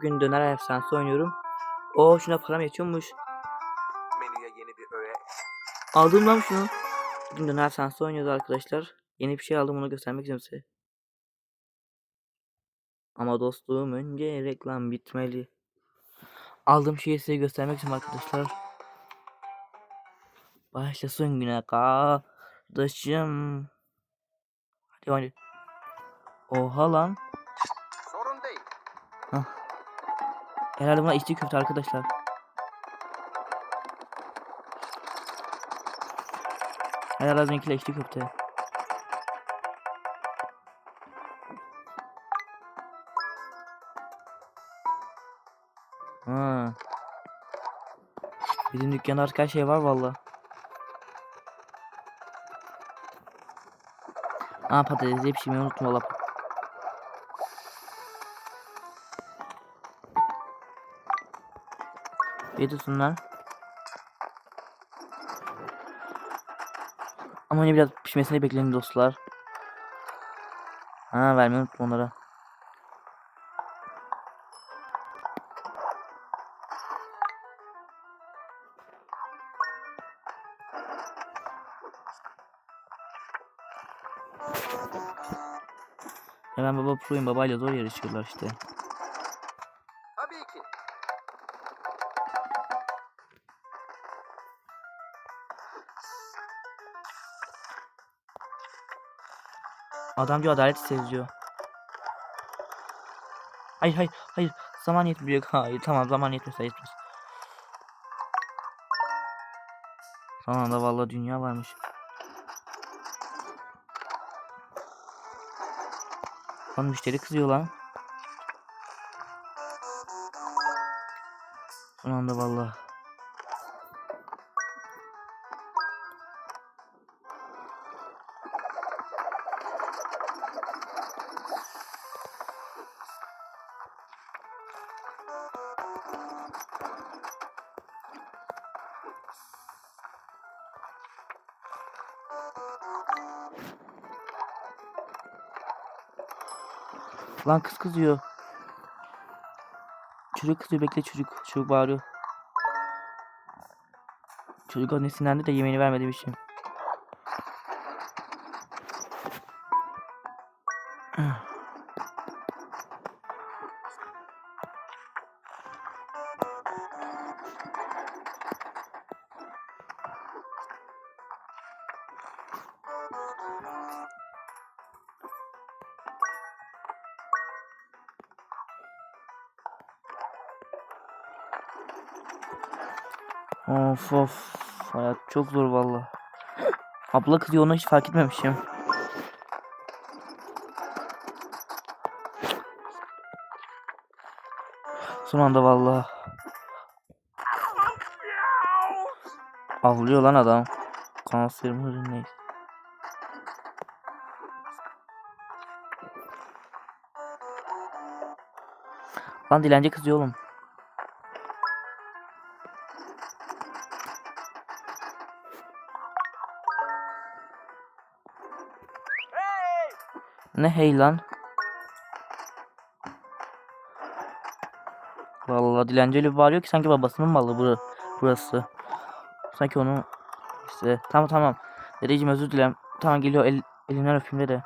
Bugün döner efsanesi oynuyorum. O şuna param yetiyormuş. Menüye yeni bir öğe. Aldım lan şunu. Bugün döner efsanesi oynuyoruz arkadaşlar. Yeni bir şey aldım onu göstermek istiyorum size. Ama dostluğum önce reklam bitmeli. Aldığım şeyi size göstermek için arkadaşlar. Başlasın güne kardeşim. Hadi hadi. Oha lan. Herhalde buna içli köfte arkadaşlar. Herhalde benimkiyle içli köfte. Ha. Bizim dükkanda her şey var valla. Aa patatesi pişirmeyi unuttum valla. Yedirsinler. Ama yine biraz pişmesini bekleyin dostlar. Ha vermeyi unuttum onlara. Hemen baba proyum babayla zor yarışıyorlar işte. Adam diyor adalet seziyor. Hayır hayır hayır. Zaman yetmiyor. Hayır tamam zaman yetmez yetmez. Son anda vallahi dünya varmış. Lan müşteri kızıyor lan. Son anda vallahi. Lan kız kızıyor. Çocuk kızıyor bekle çocuk. Çocuk bağırıyor. Çocuk annesinden de yemeğini vermedi bir şey. Of of. Hayat çok zor valla. Abla kızıyor onu hiç fark etmemişim. Son anda valla. Avlıyor lan adam. Kanser mi neyse. Lan dilenci kızıyor oğlum. Ne hey lan? Vallahi dilenci öyle bir bağırıyor ki sanki babasının malı bura, burası. Sanki onu işte tamam tamam. Dedeciğim özür dilerim. Tamam geliyor el, elinden öpeyim de.